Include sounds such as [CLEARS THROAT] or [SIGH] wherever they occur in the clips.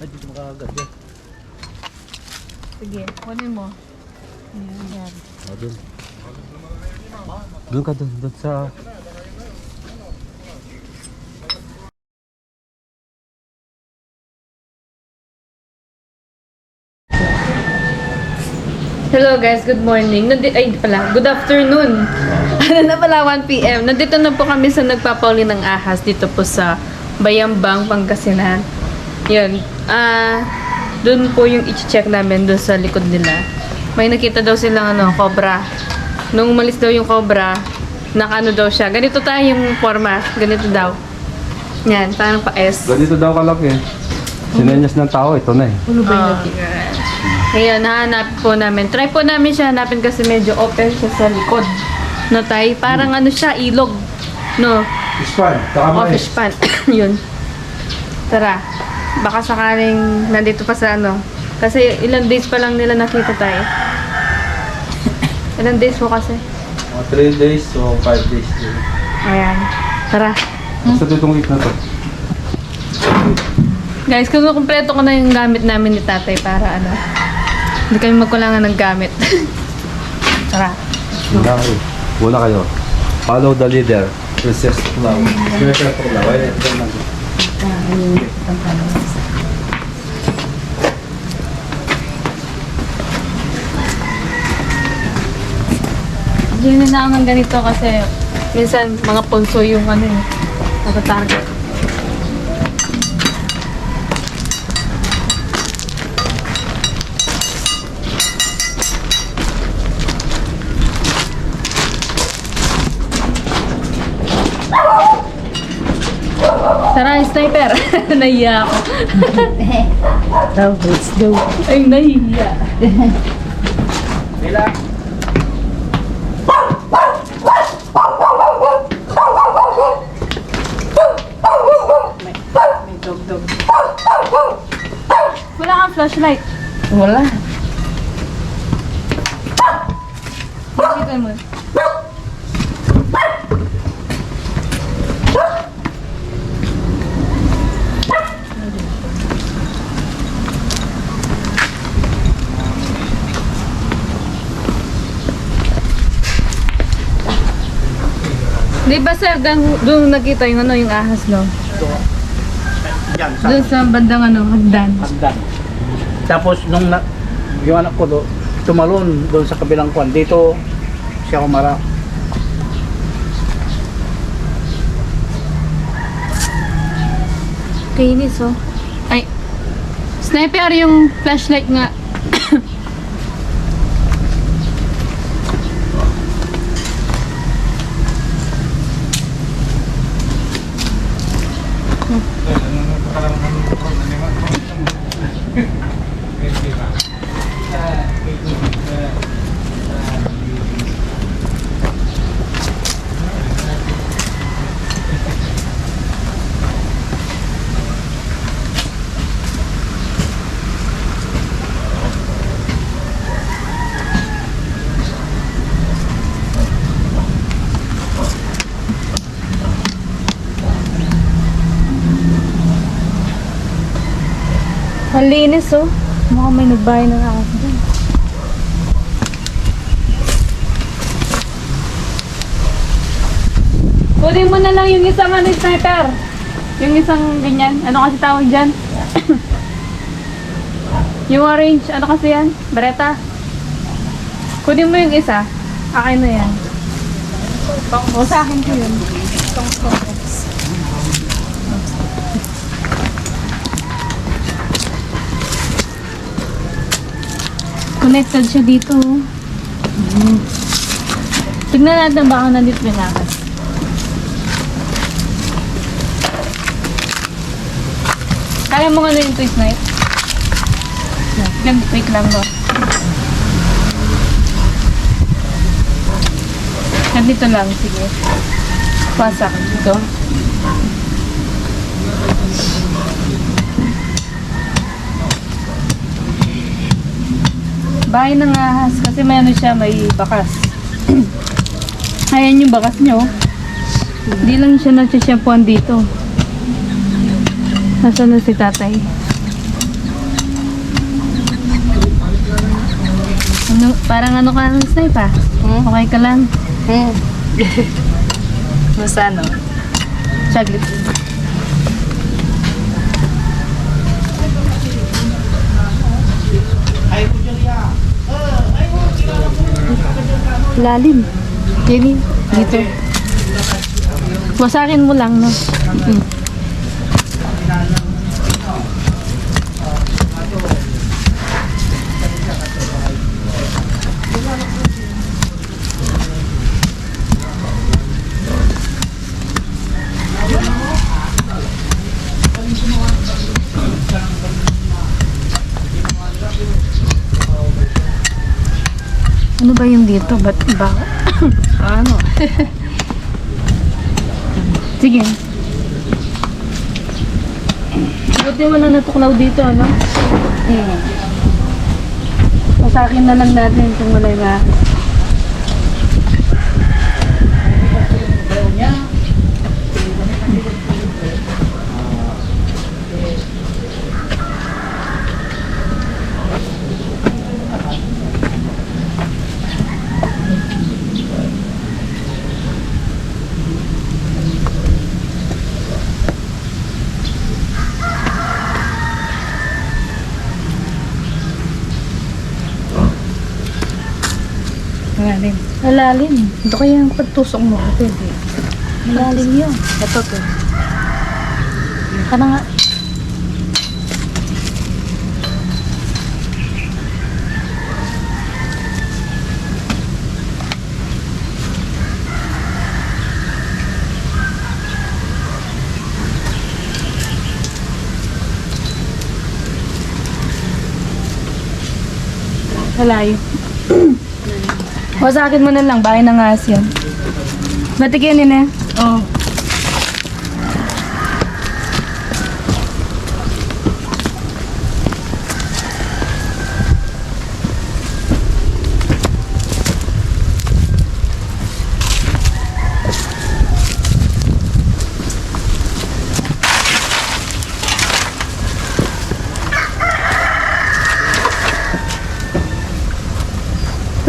Ay, dito makagad yan. Sige, kunin mo. Ayan, yan. O, dun. Dun ka dun, dun sa... Hello guys, good morning. Nandi ay pala, good afternoon. [LAUGHS] Ano na pala 1 PM. Nandito na po kami sa nagpapauli ng ahas dito po sa Bayambang, Pangasinan. Yun. Ah, doon po yung i-check namin doon sa likod nila. May nakita daw silang ano, cobra. Nung umalis daw yung cobra, nakano daw siya. Ganito tayo yung forma. Ganito daw. Yan, parang pa-S. Ganito daw kalaki. Sinenyas ng tao, ito na eh. Ano ba yung Ngayon, nahanap po namin. Try po namin siya hanapin kasi medyo open siya sa likod. No, tay? Parang ano siya, ilog. No, Ispan, oh, fish pan. [COUGHS] Yun. Tara. Baka sakaling nandito pa sa ano. Kasi ilang days pa lang nila nakita tayo. ilang days po kasi. Mga 3 days o 5 days. din. Ayan. Tara. Basta ditong week na to. Guys, kung kumpleto ko na yung gamit namin ni tatay para ano. Hindi kami magkulangan ng gamit. [LAUGHS] Tara. Kayo. Una kayo. Follow the leader. Princess Flower. Princess Flower. Ay, ito. Hindi na ng ganito kasi minsan mga punso yung ano eh, natatarget. Sniper! [LAUGHS] Nahiya ako. [LAUGHS] Daw, let's go. Ay, nahiya. Dog-dog. Wala kang flashlight. Wala. Makikita mo. Di ba sir, doon nakita yung ano, yung ahas, no? Yan, sa Doon sa bandang ano, hagdan. hagdan. Tapos nung na, yung anak ko do, tumalon doon sa kabilang kwan. Dito siya umara. Kainis, oh. Ay. Sniper yung flashlight nga. Malinis, oh. Mukhang may nagbahay ng ahas dyan. Kunin mo na lang yung isang ano, sniper. Yung isang ganyan. Ano kasi tawag dyan? [COUGHS] yung orange. Ano kasi yan? Beretta. Kunin mo yung isa. Akin na yan. O sa akin ko yun. Connected siya dito. oh. Tignan natin baka nandito yung ahas. Kaya mo nga na yung twist? Yan, wait lang ba? Nandito lang, sige. Pasak. Ito. Bahay ng ahas kasi may ano siya, may bakas. [CLEARS THROAT] Ayan yung bakas nyo. Hindi lang siya nagsishampuan dito. Nasaan na si tatay? Ano, parang ano ka lang sa ah? pa? Hmm? Okay ka lang? Hmm. [LAUGHS] Masano? Oh? Saglit. Lalim. Jenny, dito. Wasakin mo lang, no? Mm. Ano ba yung dito? Ba't ba? ano? Sige. Buti na natuklaw dito, ano? Hmm. Masakin na lang natin kung wala na. Malalim. Ito kaya yung pagtusok mo. Pwede. Malalim yun. Ito to. Kana nga. Malayo. Wasakin mo na lang, bahay ng ahas yan. Batikin yun eh. Oo.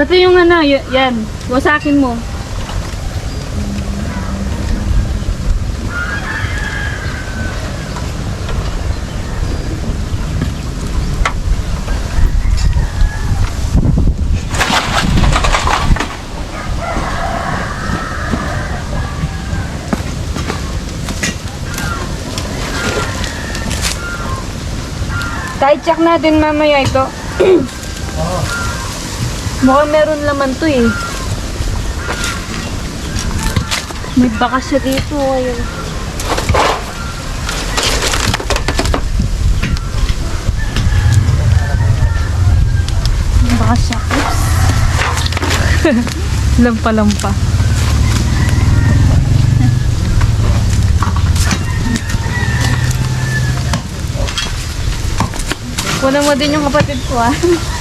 Ito yung ano, y- yan. Wasakin mo. Kahit check natin mamaya ito. [CLEARS THROAT] Mukhang meron laman to eh. May bakas siya dito. Ayun. May bakas siya. Oops. [LAUGHS] Lampa-lampa. Kunan mo din yung kapatid ko ah. [LAUGHS]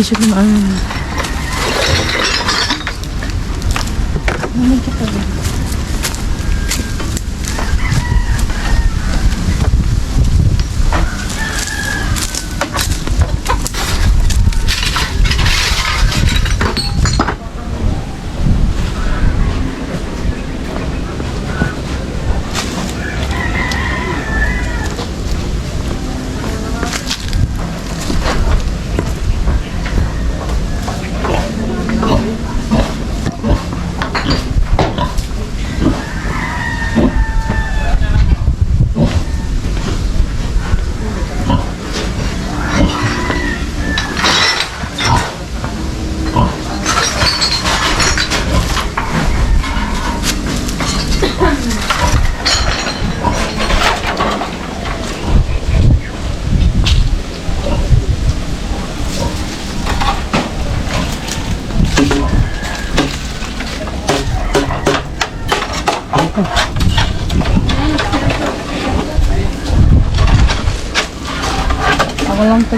T-shirt ng ano. Ano kita ba?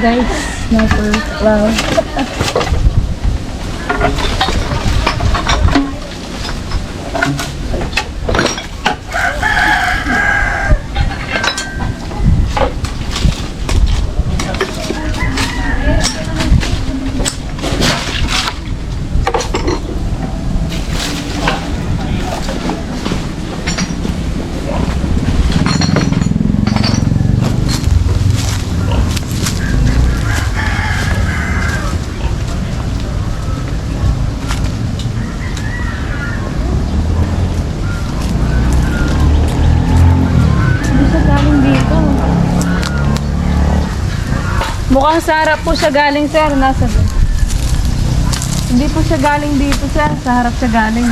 Guys. Sniper. Wow. Mukhang sa harap po siya galing, sir. Nasa Hindi po siya galing dito, sir. Sa harap siya galing.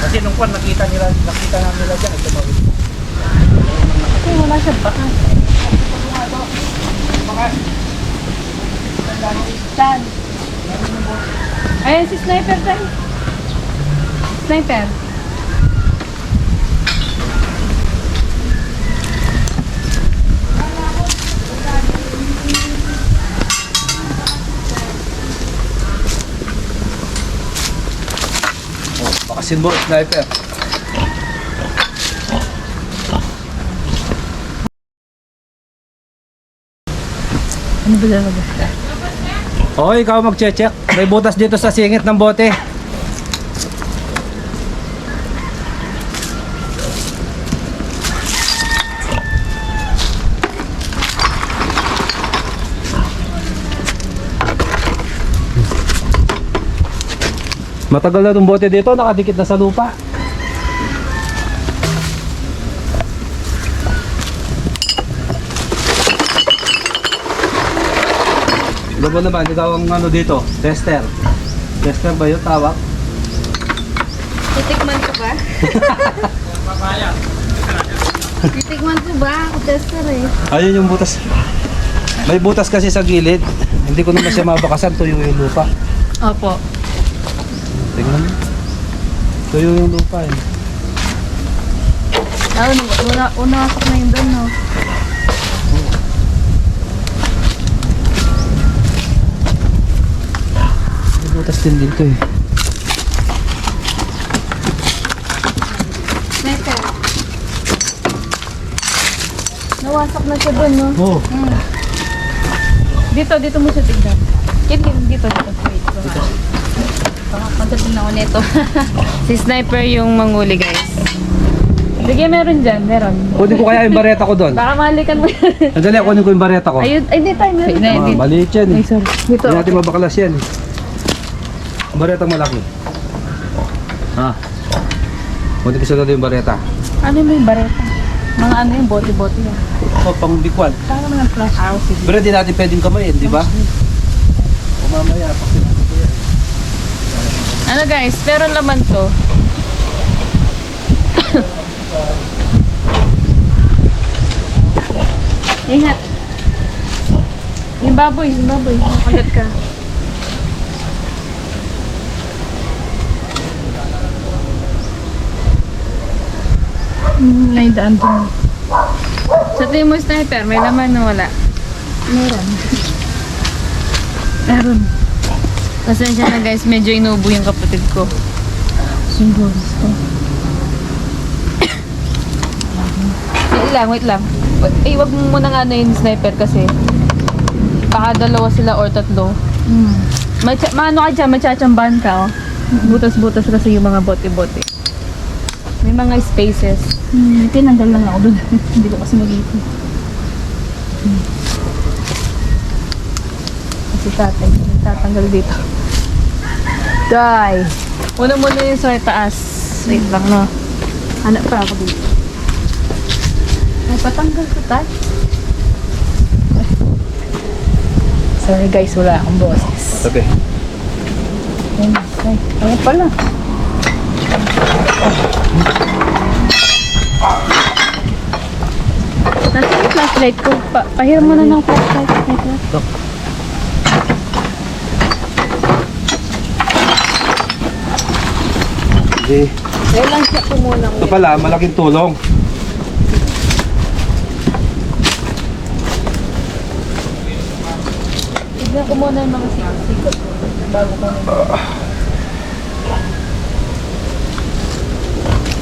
Kasi nung kwan nakita nila, nakita namin nila dyan, tumawid. Kasi wala siya baka. Saan? Ayan si Sniper tayo. Sniper. Mo, sniper. Ano ba talaga? Okay, ikaw magche-check. May butas dito sa singit ng bote. Matagal na itong bote dito, nakadikit na sa lupa. Gabo naman, ikaw ang ano dito, tester. Tester ba yun tawag? Titikman ko ba? [LAUGHS] Titikman ko ba? Ako tester eh. Ayun yung butas. May butas kasi sa gilid. Hindi ko naman siya mabakasan, tuyo yung lupa. Opo. Tingnan mo. Tuyo yung lupa eh. Ah, una, una, unasok na yung doon, no? May butas din dito eh. Sniper. Nawasak na siya doon, no? Oh, Dito, dito mo siya tignan. Yan, dito, dito. Wait, baka. Pagdating na ako nito. [LAUGHS] si Sniper yung manguli, guys. Sige, meron dyan, meron. kunin ko kaya yung bareta ko doon. Baka mahalikan mo yan. Sandali, [LAUGHS] kunin ko yung bareta ko. Ayun, ay, di tayo, meron. Ay, Ah, maliit yan eh. Ay, sorry. Dito. Hindi natin mabaklas yan eh. Bareta malaki. Ha? Kunin ko sa doon yung bareta. Ano mo yung bareta? Mga ano yung bote-bote yan. Oh, pang bikwal. Kaya naman ang flash. Ah, sige. Pero hindi natin pwedeng kamayin, di ba? O mamaya, yan. Ano guys, pero laman to. Ingat. Yung baboy, yung baboy. Makagat ka. Hmm, may daan dun. Sa tingin mo, sniper, may laman na wala. Meron. Meron. Pasensya na guys, medyo inubo yung kapatid ko. Siguro gusto. Wait lang, wait lang. Eh, wag mo muna nga ano yung sniper kasi baka dalawa sila or tatlo. Hmm. Macha maano ka dyan, machachambahan ka, oh. Butas-butas kasi yung mga bote-bote. May mga spaces. Hmm, tinanggal lang ako dun. [LAUGHS] Hindi ko kasi mag-ipon. Kasi tatay, tatanggal dito. Die! Una muna yung sa taas. Wait lang, no? Hanap pa ako dito. Ay, patanggal ko, tay. Sorry guys, wala akong boses. Sabi. Ayun, ay, ayun pala. Nasaan yung flashlight ko? Pa pahiram mo na ng flashlight. Wait lang. Hindi. Kailan siya po muna Ito pala, malaking tulong. Tignan ko muna yung mga sikot bago ko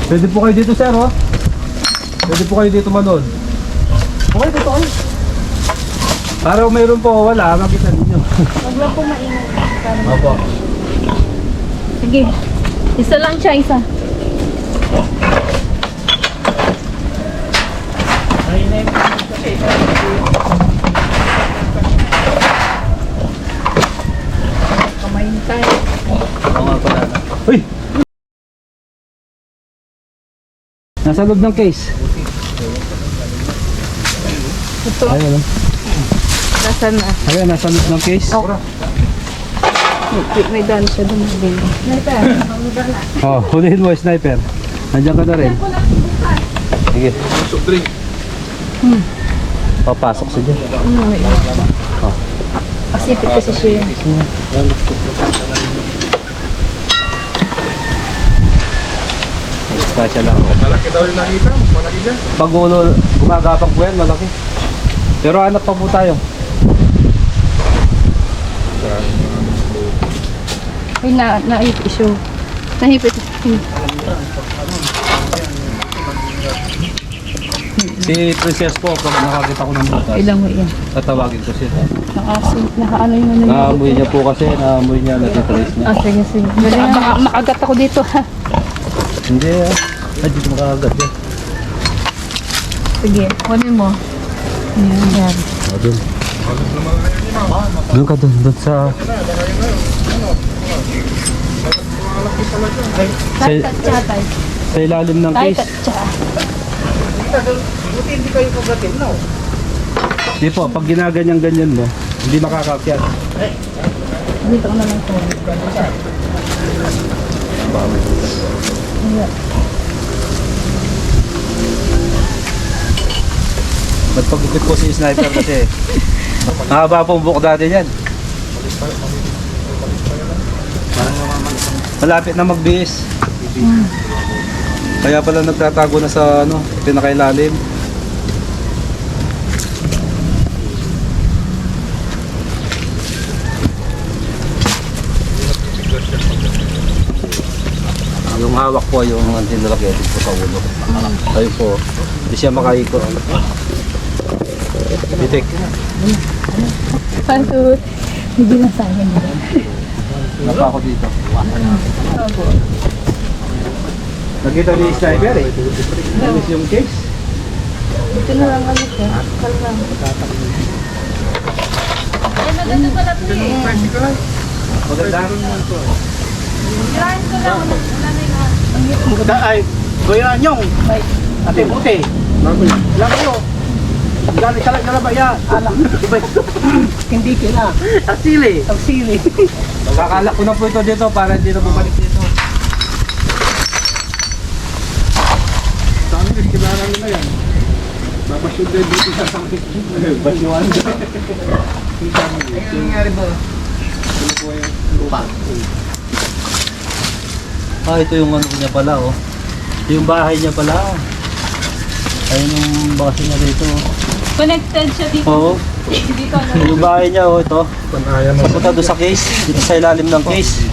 Pwede po kayo dito, sir, oh. Pwede po kayo dito manood. Okay, dito kayo. Para kung mayroon po, wala, makita ninyo. Huwag lang po maingay. Para- Opo. Sige. Isa lang siya, isa. Kamayin tayo. Oo nga pala. Uy! Nasa loob ng case. Ito. Ayun, oh. Nasaan na? Ayun, nasa loob ng case. May, may daan siya dumabing. Oh, hulihin mo, sniper. Nandiyan ka na rin. Sige. Hmm. Papasok sa dyan. Pasipit kasi siya yun. Basta siya lang. Malaki daw yung nakita. Malaki dyan. Pag ulo, gumagapang po yan, malaki. Pero anak pa po tayo. Ay, na, naipit siya. Nahipit. Si Princess po, pag nakakita ko ng butas, Ilang mo yan. tatawagin ko siya. Nakasin, nakaano yung ano Naamoy niya po kasi, naamoy niya, natitrace niya. Ah, sige, sige. Baka, baka makagat ako dito, ha? Hindi ah. Ay, dito makakagat yan. Sige, kunin mo. Yan, yan. Dun. Doon ka dun, dun sa... Sa, sa ilalim ng case. Buti hindi kayo pagatin, no? Di po, pag ginaganyan-ganyan mo, hindi makakakyat. Dito ko na lang po. Nagpagupit po si sniper kasi [LAUGHS] mahaba pong buhok dati yan. Malapit na magbihis. Kaya pala nagtatago na sa ano, pinakailalim. Yung hawak po yung antinalagyatin po sa ulo. Ayun po, hindi siya makaikot. Bitik. Pantut. Hindi na sa akin. Napa ako dito. Nakita ni sniper eh. Namis yung case. Dito na lang kami siya. Kalma. Ay, maganda pala ito eh. Maganda. Kirahin ko lang. Wala na yung Maganda ay, Kuya Anyong. Ate Puti. Lang kayo. Galing sa lang na ba yan? Iba Hindi kina. Ang sili. Ang sili. Magkakalak ko na po ito dito para hindi na bumalik dito. Sa amin, kilala nila yan. Babasyon din dito sa sakit. Basyuan. Ano nangyari ba? Ah, ito yung ano niya pala oh. Ito yung bahay niya pala. Ayun yung bakasyon niya dito. Connected siya dito. Oo. Dito na. Yung bahay niya oh, ito. Papunta doon sa case. Dito sa ilalim ng case.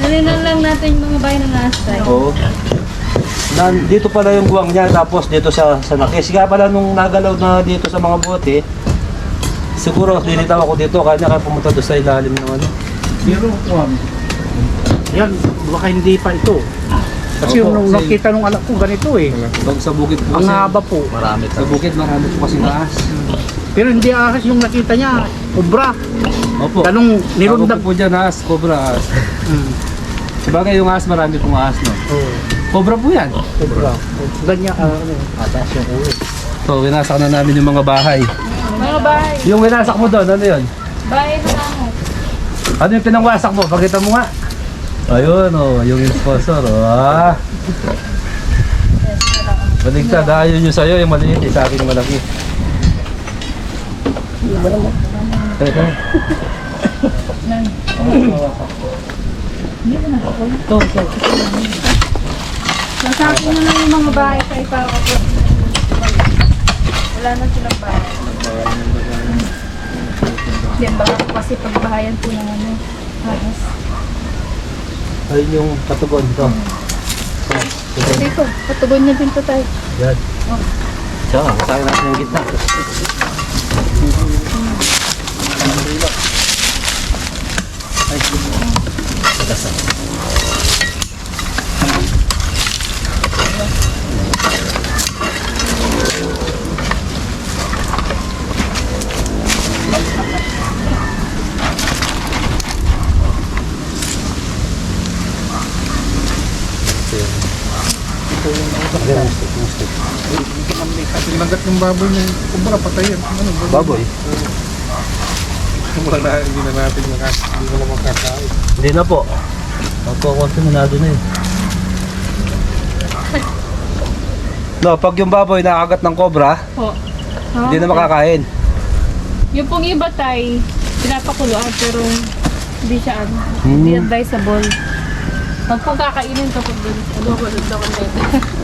Nalinan lang natin yung mga bahay ng astay. Oo. Nan, dito pala yung guwang niya, tapos dito sa sa nakis. Kaya pala nung nagalaw na dito sa mga bote, siguro linitaw ako dito, kanya kaya pumunta doon sa ilalim ng ano. Pero, um, yan, baka hindi pa ito. Kasi Opo, nung kasi- nakita nung anak ko ganito eh. Pag sa bukid po Ang haba po. marami Sa bukid marami po kasi taas. Pero hindi ahas yung nakita niya. Obra. Opo. Tanong, Tawag nirundag. po dyan ahas, cobra ahas. Hmm. Sabagay yung ahas, marami pong ahas no. Oh, Cobra po yan. obra. Ganyan, ah, ano, atas yung ulo. So, winasak na namin yung mga bahay. Mga bahay. Yung winasak mo doon, ano yun? Bahay na lang. Ano yung pinangwasak mo? Pakita mo nga. Ayun, oh, yung sponsor, oh. Ah. Baligtad, ah. Yun yung sa'yo, yung maliit, eh, sa akin yung malaki. Teka. Ito, ito. Nasa akin na lang yung mga bahay kay para ko. Wala na silang bahay. Hindi, baka kasi pagbahayan po ng ano. Ahas. Ayun yung katugon ito. Ito. Dito, patugon niya din po tayo. Yan. Tsaka, kasahin natin yung gitna. Ay, Pagkasa. Pinagat ng baboy ng kumbaga patayin. Ano, Baboy. Wala na, hindi na natin makas, hindi na makakain. Hindi na po. Magkukontaminado na yun. No, pag yung baboy nakagat ng cobra, Po. hindi na makakain. Yung pong iba tay, pinapakuluan pero hindi siya ano, Hmm. hindi advisable. Pag po kakainin kapag dun, ano ko dun ako nito. [LAUGHS]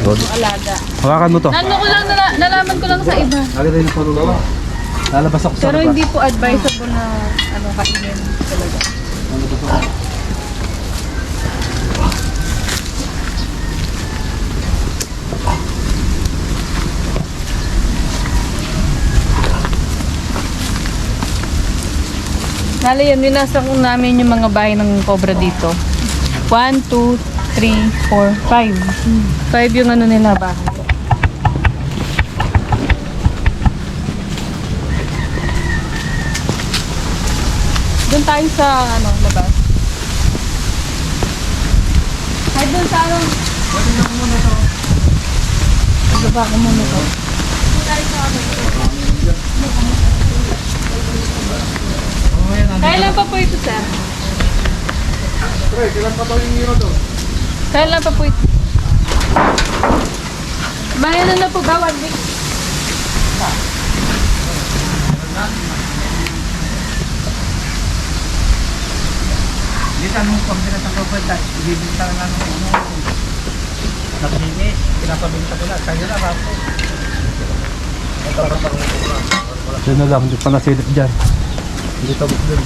Good. alaga. Hawakan mo to. Nano ko lang, nala, nalaman ko lang sa iba. Lagi rin yung panulawa. Lalabas ako sa Pero hindi po advisable na ano kainin talaga. Nala yan, minasa ko namin yung mga bahay ng cobra dito. 1, 2, 3, 4, 5. 5 yung ano nila bahay. Doon tayo sa ano, labas. Ay, doon sa ano. Baba ko muna to. Kailan pa po ito, sir? Pre, kailan pa daw yung hero doon? Kailan pa po ito? Bayan na na po ba? One week? Hindi sa nung pambila sa kapatid, ibibinta na ng ano. Naghingi, pinapabinta ko na. Kaya na, rapo. Diyan na lang, hindi pa nasilip dyan. Hindi tabok dun.